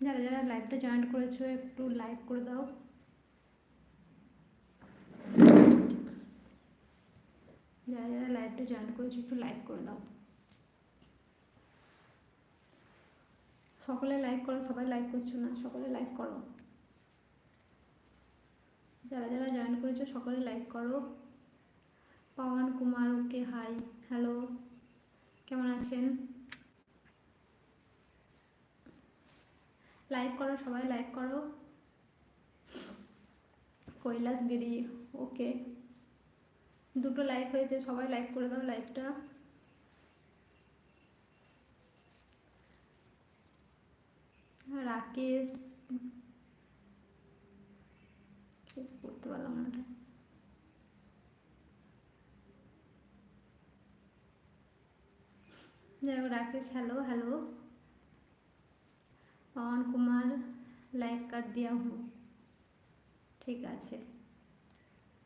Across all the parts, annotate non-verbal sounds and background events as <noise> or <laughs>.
যারা যারা লাইভটা জয়েন করেছ, একটু লাইক করে দাও। যারা যারা লাইভটা জয়েন করেছ, একটু লাইক করে দাও। সকলে লাইক করো, সবাই লাইক করছ না, সকলে লাইক করো। যারা যারা জয়েন করেছ, সকলে লাইক করো। Pawan Kumar okay hi hello কেমন আছেন? লাইক করো সবাই লাইক করো। কৈলাস গিরি ওকে। দুটো লাইক হয়েছে, সবাই লাইক করে দাও লাইকটা রাকেশ। কি পড়তে পারলাম না। যাই হোক Rakesh, hello hello. Pawan Kumar like cut দিয়া হুম ঠিক আছে।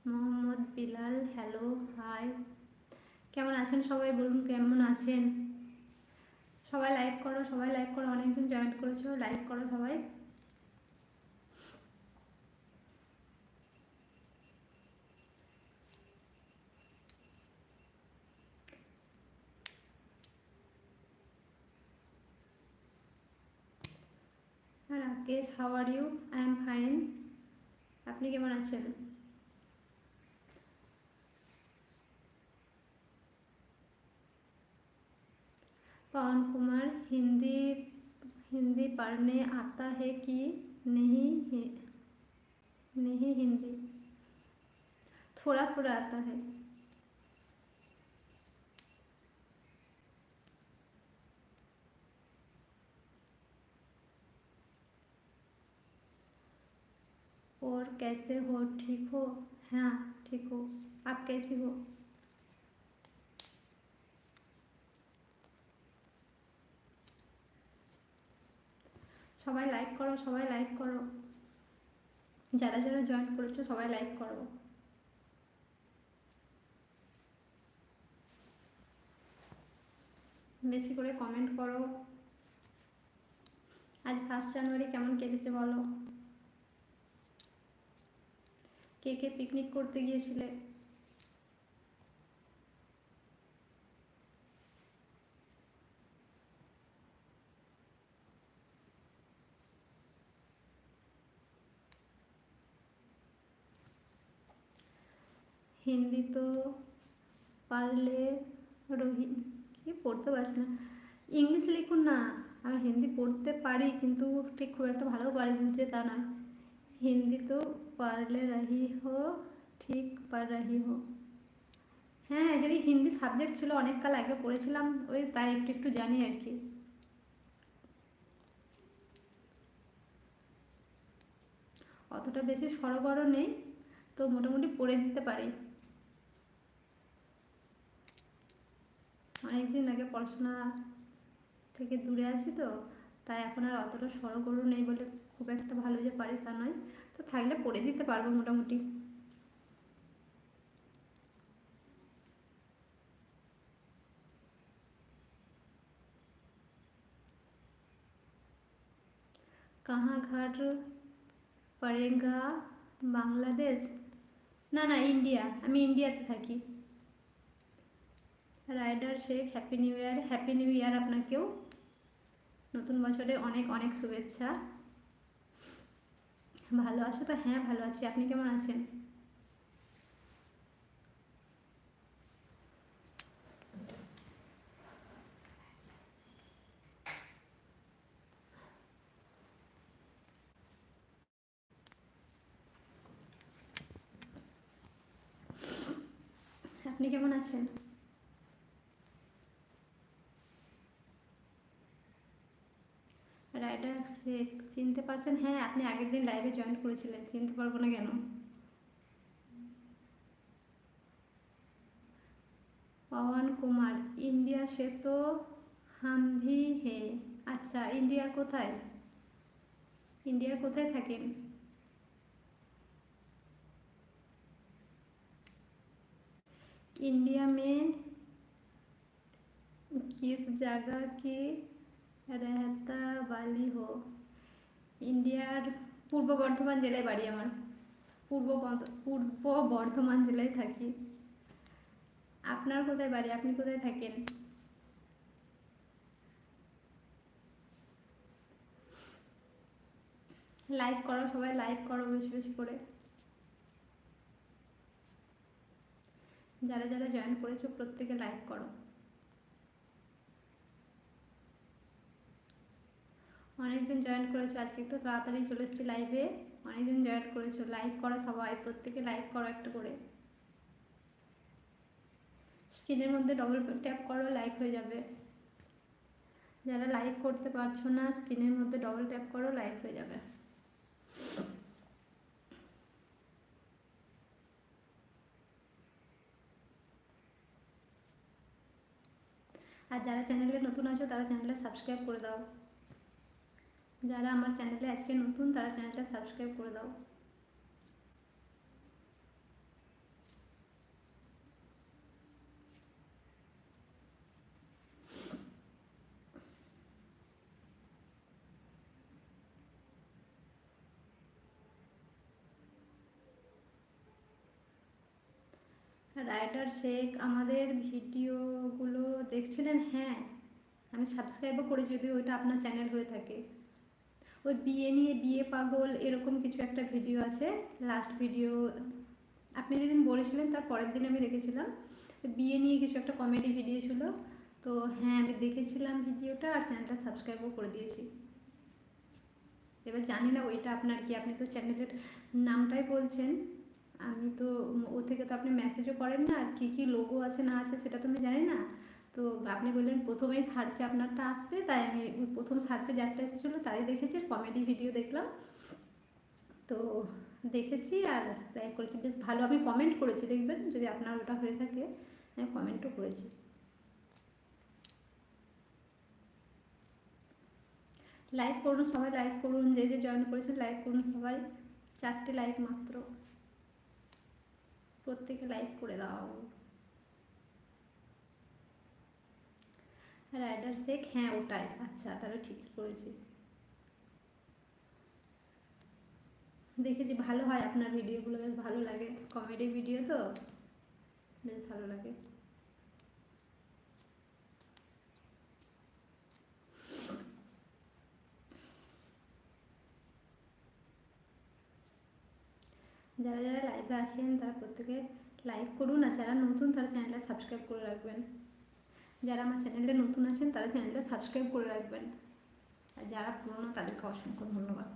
মোহাম্মদ বিলাল, হ্যালো হাই কেমন আছেন সবাই? বলুন কেমন আছেন? সবাই লাইক করো, সবাই লাইক করো, অনেকজন জয়েন করেছ লাইক করো সবাই। Rakesh how are you I am fine আপনি কেমন আছেন पवन कुमार हिंदी हिंदी पढ़ने आता है कि नहीं है नहीं हिंदी थोड़ा थोड़ा आता है और कैसे हो ठीक हो हाँ ठीक हो आप कैसी हो সবাই লাইক করো সবাই লাইক করো যারা যারা জয়েন করেছো সবাই লাইক করো বেশি করে কমেন্ট করো আজ ফার্স্ট জানুয়ারি কেমন কেটেছে বলো কে কে পিকনিক করতে গিয়েছিলে? হিন্দি তো পারলে রোহি, কি পড়তে পারছি না। ইংলিশ লিখুন না, আমি হিন্দি পড়তে পারি, কিন্তু ঠিক খুব একটা ভালো পারি যে তা নয়। হিন্দি তো পারলে রহি হো ঠিক পার রহি হো হ্যাঁ এখানে হিন্দি সাবজেক্ট ছিল, অনেক কাল আগে পড়েছিলাম, ওই তাই একটু একটু জানি আর কি। অতটা বেশি সরবরাহ নেই, তো মোটামুটি পড়ে দিতে পারি। অনেকদিন আগে পড়াশোনা থেকে দূরে আছি তো, তাই এখন আর অতটা সরগরু নেই বলে খুব একটা ভালো যে পারি তা নয়। থাকলে পরে দিতে পারব মোটামুটি। কাহা ঘাট পড়েগা বাংলাদেশ? না না, ইন্ডিয়া। আমি ইন্ডিয়াতে থাকি। Rider Sheikh, happy new year. Happy new year আপনাকেও। নতুন বছরে অনেক অনেক শুভেচ্ছা। ভালো আছো তো? হ্যাঁ ভালো আছি। আপনি কেমন আছেন আপনি কেমন আছেন রাইডার শেখ চিনতে পারছেন হ্যাঁ আপনি আগের দিন লাইভে জয়েন করেছিলেন, চিনতে পারব না কেন? পওয়ান কুমার, ইন্ডিয়া সে তো হামভি হে। আচ্ছা ইন্ডিয়ার কোথায়? ইন্ডিয়ার কোথায় থাকেন? ইন্ডিয়া মে কিস জায়গা কি রেহাতা বালিহো ইন্ডিয়ার পূর্ব বর্ধমান জেলায় বাড়ি আমার। পূর্ব পূর্ব বর্ধমান জেলায় থাকি। আপনার কোথায় বাড়ি? আপনি কোথায় থাকেন? লাইক করো সবাই, লাইক করো বেশি বেশি করে। যারা যারা জয়েন করেছ, প্রত্যেকে লাইক করো। অনেকজন জয়েন করেছ, আজকে একটু তাড়াতাড়ি চলে এসেছি লাইভে অনেকজন জয়েন করেছ লাইক করো সবাই, প্রত্যেকে লাইক করো একটা করে। স্ক্রিনের মধ্যে ডবল ট্যাপ করো লাইক হয়ে যাবে। যারা লাইক করতে পারছ না স্ক্রিনের মধ্যে ডবল ট্যাপ করো লাইক হয়ে যাবে। আর যারা চ্যানেলে নতুন আছো, তারা চ্যানেলটা সাবস্ক্রাইব করে দাও। যারা আমার চ্যানেলে আজকে নতুন, তারা চ্যানেলটা সাবস্ক্রাইব করে দাও। রাইটার শেখ আমাদের ভিডিওগুলো দেখছিলেন? হ্যাঁ আমি সাবস্ক্রাইবও করেছি, যদি ওইটা আপনার চ্যানেল হয়ে থাকে। ওই বিয়ে নিয়ে বিয়ে পাগল এরকম কিছু একটা ভিডিও আছে। লাস্ট ভিডিও আপনি যেদিন বলেছিলেন তার পরের দিন আমি দেখেছিলাম। বিয়ে নিয়ে কিছু একটা কমেডি ভিডিও ছিল। তো হ্যাঁ আমি দেখেছিলাম ভিডিওটা আর চ্যানেলটা সাবস্ক্রাইবও করে দিয়েছি। এবার জানি না ওইটা আপনার কি, আপনি তো চ্যানেলের নামটাই বলছেন। আমি তো, ও থেকে তো আপনি মেসেজও করেন না। আর কী কী লোগো আছে, না আছে, সেটা তো আমি জানি না। তো আপনি বললেন প্রথমেই সার্চে আপনারটা আসবে, তাই আমি প্রথম সার্চে যারটা এসেছিল তাই দেখেছি কমেডি ভিডিও দেখলাম। তো দেখেছি আর লাইক করেছি। বেশ ভালো, আমি কমেন্ট করেছি, দেখবেন যদি আপনার ওটা হয়ে থাকে আমি কমেন্টও করেছি। লাইক করুন সবাই লাইক করুন, যে যে জয়েন করেছেন লাইক করুন সবাই। চারটে লাইক মাত্র। প্রত্যেকে লাইক করে দাও। রাইডার শেখ হ্যাঁ ওটাই। আচ্ছা তাহলে ঠিকই করেছি। দেখেছি, ভালো হয় আপনার ভিডিওগুলো, বেশ ভালো লাগে। কমেডি ভিডিও তো? বেশ ভালো লাগে। যারা যারা লাইভে আছেন তারা প্রত্যেকে লাইক করুন, আর যারা নতুন, তারা চ্যানেলটা সাবস্ক্রাইব করে রাখবেন। যারা আমার চ্যানেলটা নতুন আছেন, তারা চ্যানেলটা সাবস্ক্রাইব করে রাখবেন। আর যারা পুরনো, তাদেরকে অসংখ্য ধন্যবাদ।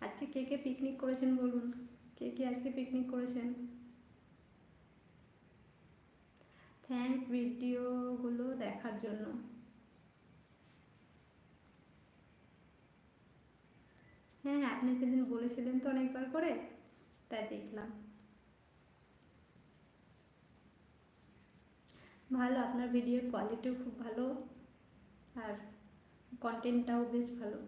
আজকে কে কে পিকনিক করেছেন বলুন? কে কে আজকে পিকনিক করেছেন? থ্যাঙ্কস ভিডিওগুলো দেখার জন্য। হ্যাঁ হ্যাঁ আপনি সেদিন বলেছিলেন তো অনেকবার করে, তাই দেখলাম। ভালো, আপনার ভিডিওর কোয়ালিটিও খুব ভালো, আর কন্টেন্টটাও বেশ ভালো।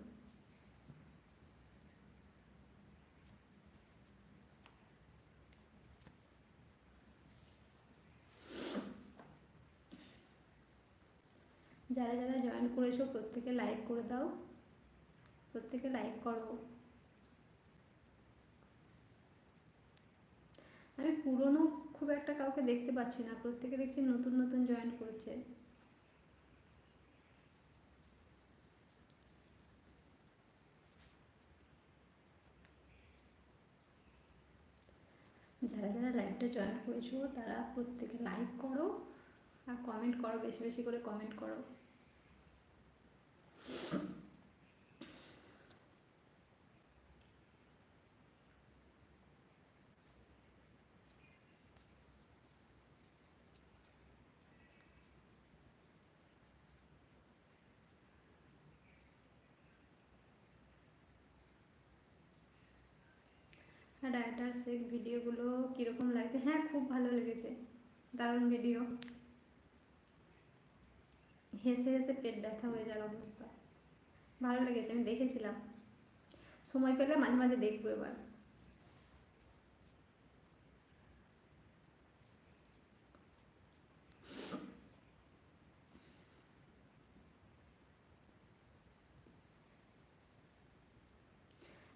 যারা যারা জয়েন করেছ, প্রত্যেকে লাইক করে দাও। প্রত্যেকে লাইক করো। আমি পুরনো খুব একটা কাউকে দেখতে পাচ্ছি না, প্রত্যেকে দেখছি নতুন নতুন জয়েন করেছে। যারা যারা লাইভটা জয়েন করেছ, তারা প্রত্যেকে লাইক করো আর কমেন্ট করো, বেশি বেশি করে কমেন্ট করো। রাইটার শেখ ভিডিওগুলো কীরকম লাগছে? হ্যাঁ খুব ভালো লেগেছে। দারুণ ভিডিও হেসে হেসে পেট ব্যথা হয়ে যাওয়ার অবস্থা। ভালো লেগেছে, আমি দেখেছিলাম। সময় পেলে মাঝে মাঝে দেখব এবার।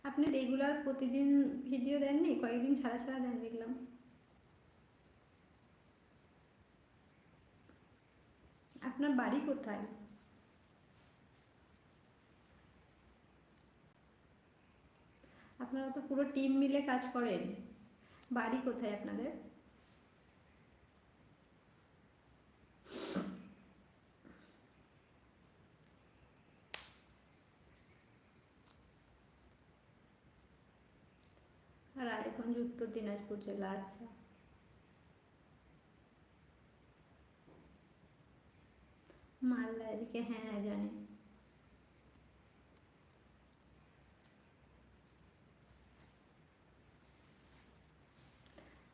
আপনি রেগুলার প্রতিদিন ভিডিও দেননি? কয়েকদিন ছাড়া ছাড়া দেন, দেখলাম। আপনার বাড়ি কোথায়? আপনারা তো পুরো টিম মিলে কাজ করেন। বাড়ি কোথায় আপনাদের? রায়গঞ্জ উত্তর দিনাজপুর জেলা আচ্ছা মালদা এদিকে হ্যাঁ জানি।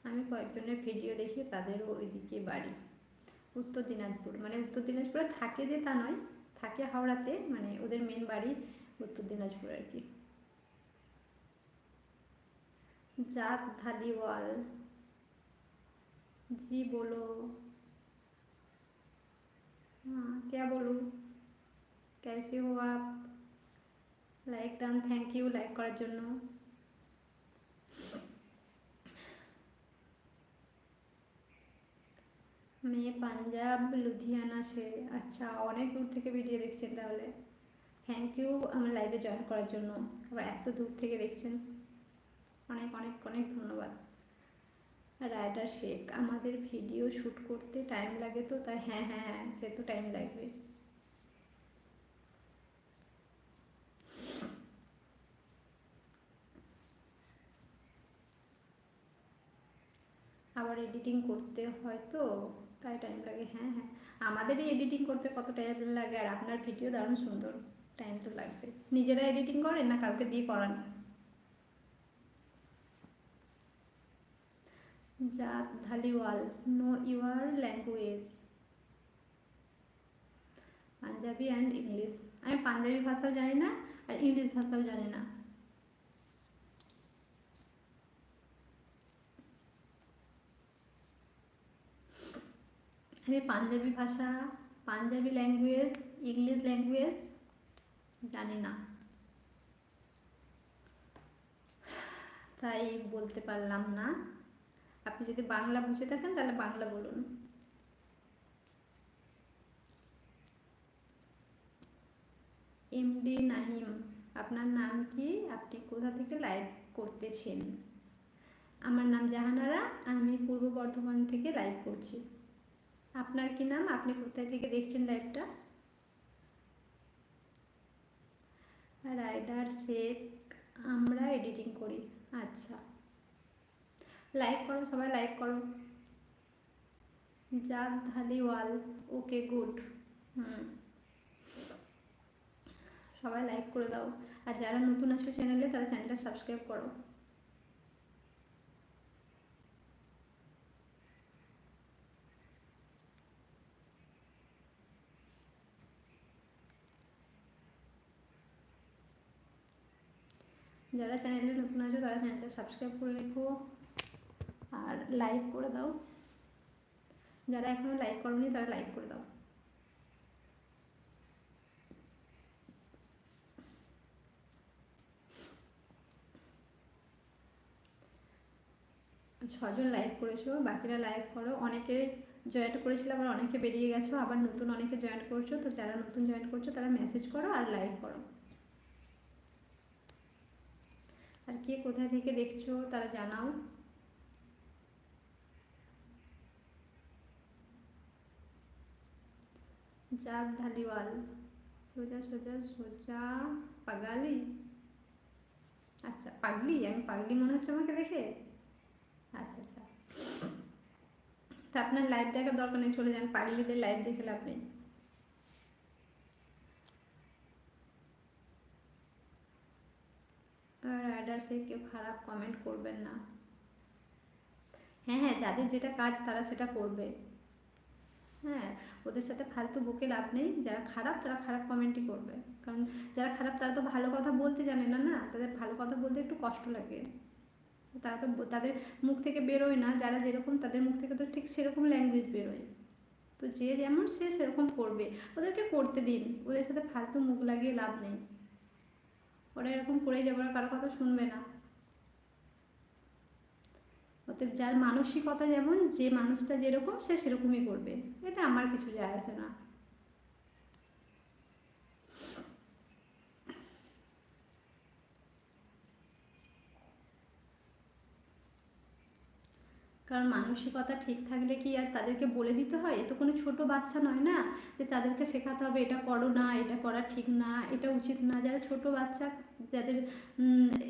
আমি কয়েকজনের ভিডিও দেখি, তাদেরও ওইদিকে বাড়ি। উত্তর দিনাজপুর মানে উত্তর দিনাজপুরে থাকে যে তা নয়, থাকে হাওড়াতে মানে ওদের মেন বাড়ি উত্তর দিনাজপুর আর কি। जात धालीवाल जी बोलो हाँ क्या बोलूँ कैसे हो आप like done thank you like করার জন্য মেয়ে পাঞ্জাব লুধিয়ানা সে আচ্ছা অনেক দূর থেকে ভিডিও দেখছেন তাহলে থ্যাংক ইউ আমার লাইভে জয়েন করার জন্য আবার এত দূর থেকে দেখছেন অনেক অনেক অনেক ধন্যবাদ। রাইডার শেখ, আমাদের ভিডিও শ্যুট করতে টাইম লাগে তো, তাই হ্যাঁ হ্যাঁ হ্যাঁ সে তো টাইম লাগবে। আবার এডিটিং করতে হয় তো, তাই টাইম লাগে হ্যাঁ হ্যাঁ। আমাদেরই এডিটিং করতে কত টাইম লাগে, আর আপনার ভিডিও দারুণ সুন্দর টাইম তো লাগবে। নিজেরা এডিটিং করেন না কাউকে দিয়ে করান? Jat Dhaliwal know your language Punjabi and English আমি পাঞ্জাবি ভাষাও জানি না, আর ইংলিশ ভাষাও জানি না। আমি পাঞ্জাবি ভাষা, পাঞ্জাবি ল্যাঙ্গুয়েজ ইংলিশ ল্যাঙ্গুয়েজ জানি না। তাই বলতে পারলাম না। আপনি যদি বাংলা বুঝে থাকেন, তাহলে বাংলা বলুন। এমডি নাহিম, আপনার নাম কি? আপনি কোথা থেকে লাইভ করতেছেন? আমার নাম জাহানারা, আমি পূর্ব বর্ধমান থেকে লাইভ করছি। আপনার কি নাম? আপনি কোথায় থেকে দেখছেন লাইভটা? রাইডার শেখ, আমরা এডিটিং করি। আচ্ছা। লাইক করো সবাই লাইক করো জাত ধালিওয়াল ওকে গুড হুম সবাই লাইক করে দাও। আর যারা নতুন আসো চ্যানেলে তারা চ্যানেলটা সাবস্ক্রাইব করো। যারা চ্যানেলে নতুন আছো, তারা চ্যানেলটা সাবস্ক্রাইব করে রেখো। আর লাইক করে দাও। যারা এখনও লাইক করনি, তারা লাইক করে দাও। ছজন লাইক করেছ, বাকিরা লাইক করো। অনেকে জয়েন্ট করেছিলাম আর অনেকে বেরিয়ে গেছো, আবার নতুন অনেকে জয়েন করছ। তো যারা নতুন জয়েন করছ, তারা মেসেজ করো আর লাইক করো। আর কে কোথায় থেকে দেখছ, তারা জানাও। জাত ধালিওয়াল সোজা সোজা সোজা, পাগালি? আচ্ছা পাগলি? আমি পাগলি মনে হচ্ছে আমাকে দেখে? আচ্ছা আচ্ছা। তা আপনার লাইভ দেখার দরকার নেই, চলে যান। পাগলিদের লাইভ দেখে লাভ নেই। রাইডার্সে কেউ খারাপ কমেন্ট করবেন না। হ্যাঁ হ্যাঁ যাদের যেটা কাজ তারা সেটা করবে। হ্যাঁ ওদের সাথে ফালতু বকে লাভ নেই। যারা খারাপ, তারা খারাপ কমেন্টই করবে। কারণ যারা খারাপ, তারা তো ভালো কথা বলতে জানে না না? তাদের ভালো কথা বলতে একটু কষ্ট লাগে। তারা তো তাদের মুখ থেকে বেরোয় না। যারা যেরকম, তাদের মুখ থেকে তো ঠিক সেরকম ল্যাঙ্গুয়েজ বেরোয়। তো যে যেমন সে সেরকম করবে। ওদেরকে করতে দিন। ওদের সাথে ফালতু মুখ লাগিয়ে লাভ নেই। ওরা এরকম করে যাবে। ওরা কারও কথা শুনবে না। অতএব যার মানসিকতা যেমন, যে মানুষটা যেরকম, সে সেরকমই করবে। এটা আমার কিছু যায় আসে না। কারণ মানসিকতা ঠিক থাকলে কি আর তাদেরকে বলে দিতে হয়? এ তো কোনো ছোট বাচ্চা নয় না? যে তাদেরকে শেখাতে হবে, এটা করো না, এটা করা ঠিক না, এটা উচিত না। যারা ছোট বাচ্চা, যাদের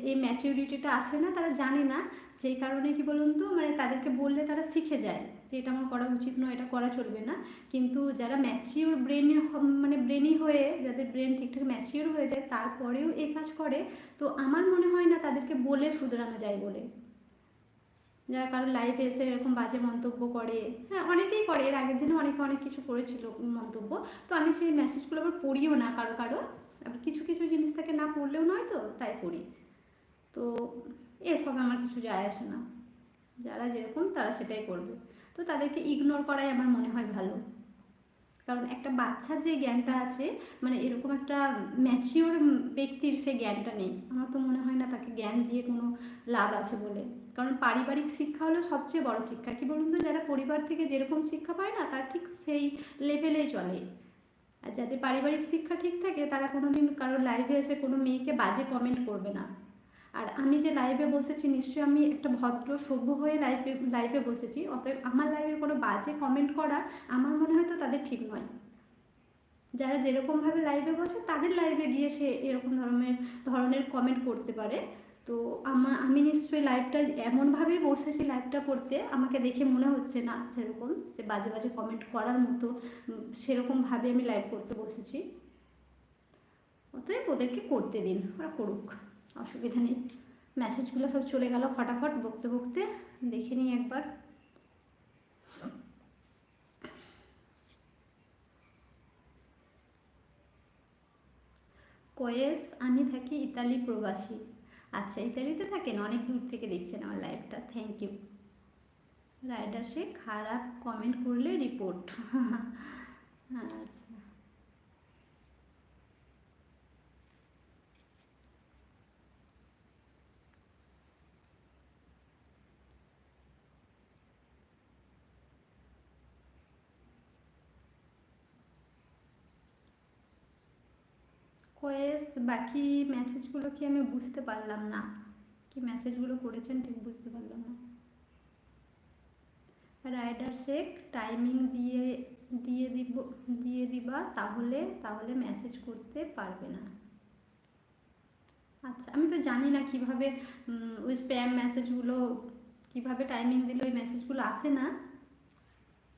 এই ম্যাচিউরিটিটা আসে না, তারা জানে না। সেই কারণে কি বলুন তো মানে তাদেরকে বললে তারা শিখে যায় যে, এটা আমার করা উচিত নয়, এটা করা চলবে না। কিন্তু যারা ম্যাচিওর ব্রেন মানে ব্রেনই হয়ে, যাদের ব্রেন ঠিকঠাক ম্যাচিওর হয়ে যায়, তারপরেও এই কাজ করে। তো আমার মনে হয় না তাদেরকে বলে শুধরানো যায় বলে। যারা কারোর লাইফে এসে এরকম বাজে মন্তব্য করে হ্যাঁ অনেকেই করে। এর আগের দিনে অনেকে অনেক কিছু করেছিল মন্তব্য। তো আমি সেই মেসেজগুলো আবার পড়িও না কারও কারও। আবার কিছু কিছু জিনিস থাকে না পড়লেও নয় তো, তাই পড়ি। তো এসব আমার কিছু যায় আসে না। যারা যেরকম তারা সেটাই করবে। তো তাদেরকে ইগনোর করাই আমার মনে হয় ভালো। কারণ একটা বাচ্চার যে জ্ঞানটা আছে মানে এরকম একটা ম্যাচিওর ব্যক্তির সে জ্ঞানটা নেই। আমার তো মনে হয় না তাকে জ্ঞান দিয়ে কোনো লাভ আছে বলে। কারণ পারিবারিক শিক্ষা হলো সবচেয়ে বড় শিক্ষা। কি বলুন তো, যারা পরিবার থেকে যেরকম শিক্ষা পায় না, তার ঠিক সেই লেভেলেই চলে। আর যাদের পারিবারিক শিক্ষা ঠিক থাকে, তারা কোনো দিন কারও লাইভে এসে কোনো মেয়েকে বাজে কমেন্ট করবে না। আর আমি যে লাইভে বসেছি, নিশ্চয়ই আমি একটা ভদ্র, সভ্য হয়ে লাইভে লাইভে বসেছি। অতএব আমার লাইভে কোনো বাজে কমেন্ট করা আমার মনে হয় তো তাদের ঠিক নয়। যারা যেরকমভাবে লাইভে বসে, তাদের লাইভে গিয়ে সে এরকম ধরনের ধরনের কমেন্ট করতে পারে। তো আমা, আমি নিশ্চয়ই লাইভটা এমনভাবেই বসেছি লাইভটা করতে, আমাকে দেখে মনে হচ্ছে না সেরকম, যে বাজে বাজে কমেন্ট করার মতো সেরকমভাবে আমি লাইভ করতে বসেছি। অতএব ওদেরকে করতে দিন, ওরা করুক। অসুবিধা নেই। মেসেজগুলো সব চলে গেল ফটাফট, বকতে বকতে। দেখে নিই একবার। কয়েস, আমি থাকি ইতালি প্রবাসী। আচ্ছা ইতালিতে থাকেন? অনেক দূর থেকে দেখছেন আমার লাইভটা থ্যাংক ইউ রাইডার সে খারাপ কমেন্ট করলে রিপোর্ট <laughs> আচ্ছা। কয়েস বাকি মেসেজগুলো কি আমি বুঝতে পারলাম না? কি মেসেজগুলো করেছেন ঠিক বুঝতে পারলাম না। রাইডার শেখ টাইমিং দিয়ে দিয়ে দিব, দিয়ে দিবা, তাহলে তাহলে মেসেজ করতে পারবে না। আচ্ছা আমি তো জানি না কীভাবে ওই স্প্যাম মেসেজগুলো কীভাবে টাইমিং দিলে ওই মেসেজগুলো আসে না।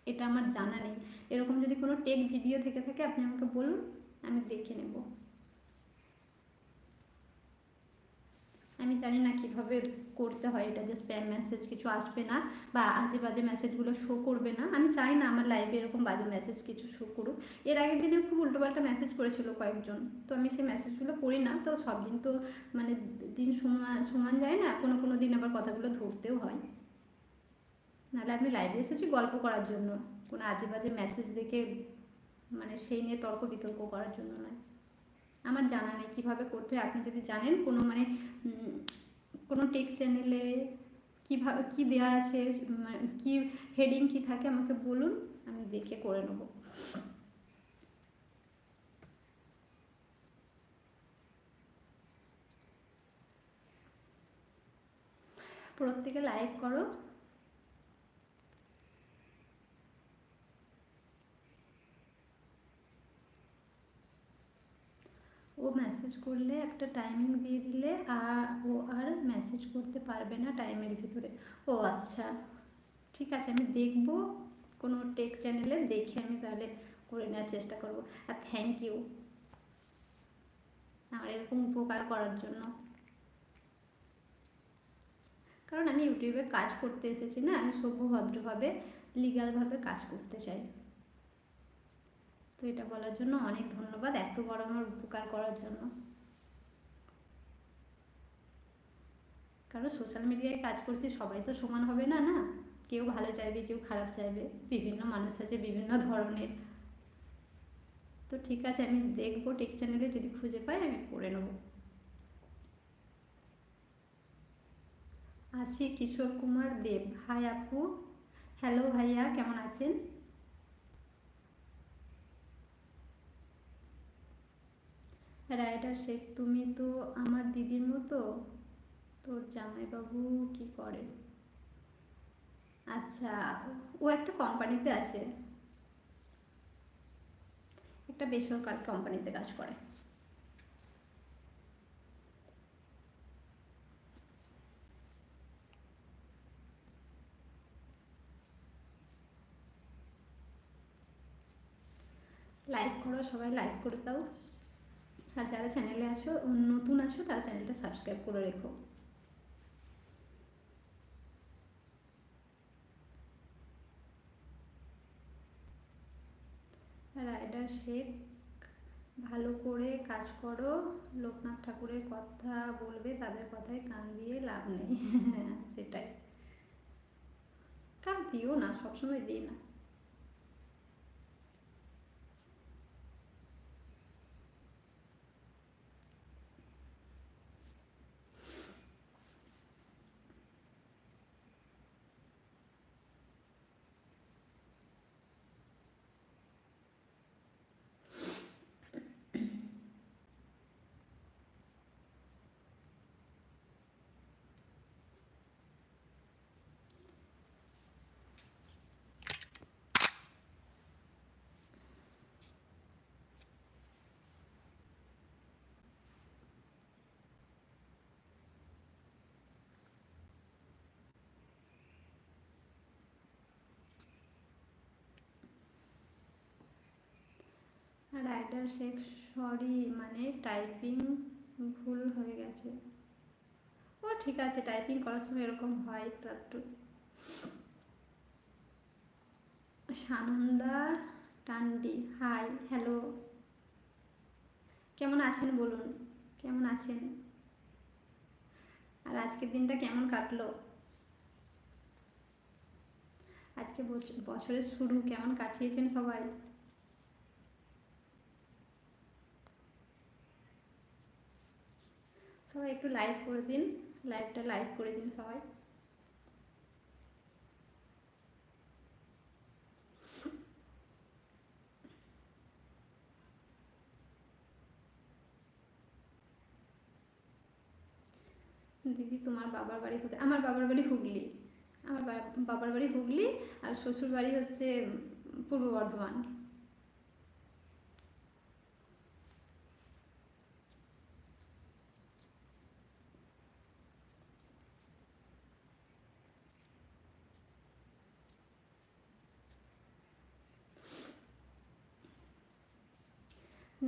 এটা আমার জানা নেই। এরকম যদি কোনো টেক ভিডিও থেকে থাকে, আপনি আমাকে বলুন, আমি দেখে নেব। আমি জানি না কীভাবে করতে হয়, এটা যে স্প্যাম মেসেজ কিছু আসবে না বা আজে বাজে মেসেজগুলো শো করবে না। আমি চাই না আমার লাইফে এরকম বাজে মেসেজ কিছু শো করুক। এর আগের দিনে খুব উল্টোপাল্টা মেসেজ করেছিল কয়েকজন। তো আমি সেই মেসেজগুলো পড়ি না, তো সব দিন তো মানে দিন সমান সমান যায় না, কোনো কোনো দিন আবার কথাগুলো ধরতেও হয়। নাহলে আমি লাইভে এসেছি গল্প করার জন্য। কোনো আজে বাজে মেসেজ দেখে মানে সেই নিয়ে তর্ক বিতর্ক করার জন্য নয়। আমার জানা নেই কীভাবে করতে হয়। আপনি যদি জানেন কোনো মানে কোনো টেক চ্যানেলে কীভাবে, কী দেওয়া আছে কি হেডিং কি থাকে আমাকে বলুন, আমি দেখে করে নেব। প্রত্যেকে লাইক করো। ও মেসেজ করলে একটা টাইমিং দিয়ে দিলে আর ও আর মেসেজ করতে পারবে না টাইমের ভিতরে। ও আচ্ছা ঠিক আছে, আমি দেখব, কোনো টেক চ্যানেলে দেখে আমি তাহলে করে নেওয়ার চেষ্টা করব। আর থ্যাংক ইউ আমার এরকম উপকার করার জন্য। কারণ আমি ইউটিউবে কাজ করতে এসেছি না, আমি সভ্য ভদ্রভাবে লিগালভাবে কাজ করতে চাই। তো এটা বলার জন্য অনেক ধন্যবাদ এত বড় আমার উপকার করার জন্য। কারণ সোশ্যাল মিডিয়ায় কাজ করছি সবাই তো সমান হবে না না? কেউ ভালো চাইবে, কেউ খারাপ চাইবে। বিভিন্ন মানুষ আছে, বিভিন্ন ধরনের। তো ঠিক আছে, আমি দেখব টেক চ্যানেলে যদি খুঁজে পাই, আমি করে নেব। আছি কিশোর কুমার দেব। হাই আপু। হ্যালো ভাইয়া, কেমন আছেন? রাইডার শেখ, তুমি তো আমার দিদির মতো? তোর জামাইবাবু কি করে আচ্ছা ও একটা কোম্পানিতে আছে। একটা বেসরকারি কোম্পানিতে কাজ করে। লাইক করো, সবাই লাইক করে দাও। আর যারা চ্যানেলে আছো, নতুন আছো, তারা চ্যানেলটা সাবস্ক্রাইব করে রেখো। রাইডার শেখ, ভালো করে কাজ করো। লোকনাথ ঠাকুরের কথা বলবে, তাদের কথায় কান দিয়ে লাভ নেই। <laughs> সেটাই। কান দিও না, সবসময় দিই না। রাইডার শেখ সরি মানে টাইপিং ভুল হয়ে গেছে। ও ঠিক আছে টাইপিং করার সময় এরকম হয় একটু একটু সানন্দা টান্ডি হাই হ্যালো কেমন আছেন বলুন? কেমন আছেন? আর আজকের দিনটা কেমন কাটলো? আজকে বছরের শুরু কেমন কাটিয়েছেন সবাই? সবাই একটু লাইক করে দিন লাইভটা লাইক করে দিন সবাই। দিদি, তোমার বাবার বাড়ি কোথায়? আমার বাবার বাড়ি হুগলি। আমার বাবার বাড়ি হুগলি আর শ্বশুর বাড়ি হচ্ছে পূর্ব বর্ধমান।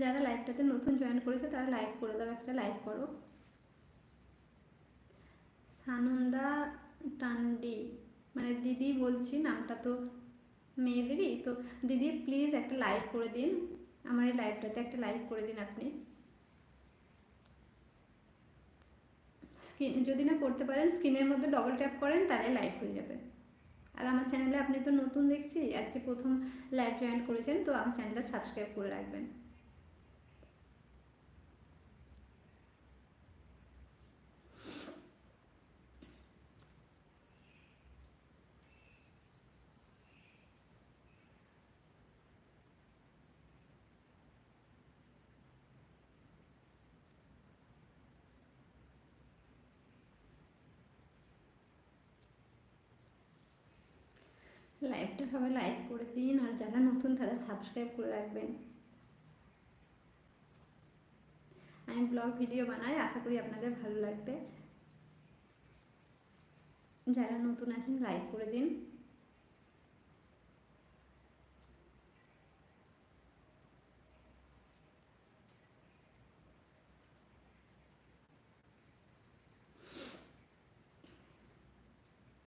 যারা লাইভটাতে নতুন জয়েন করেছে, তারা লাইভ করে দাও, একটা লাইক করো। সানন্দা টান্ডি মানে দিদি বলছি, নামটা তো মেয়েদেরই তো দিদি প্লিজ একটা লাইভ করে দিন। আমার এই লাইভটাতে একটা লাইভ করে দিন আপনি। স্ক্রিন যদি না করতে পারেন স্ক্রিনের মধ্যে ডবল ট্যাপ করেন, তাহলে লাইক হয়ে যাবে। আর আমার চ্যানেলে আপনি তো নতুন দেখছি, আজকে প্রথম লাইভ জয়েন করেছেন, তো আমার চ্যানেলটা সাবস্ক্রাইব করে রাখবেন। লাইভটা সবাই লাইক করে দিন আর যারা নতুন তারা সাবস্ক্রাইব করে রাখবেন। আমি ব্লগ ভিডিও বানাই, আশা করি আপনাদের ভালো লাগবে। যারা নতুন আছেন, লাইক করে দিন।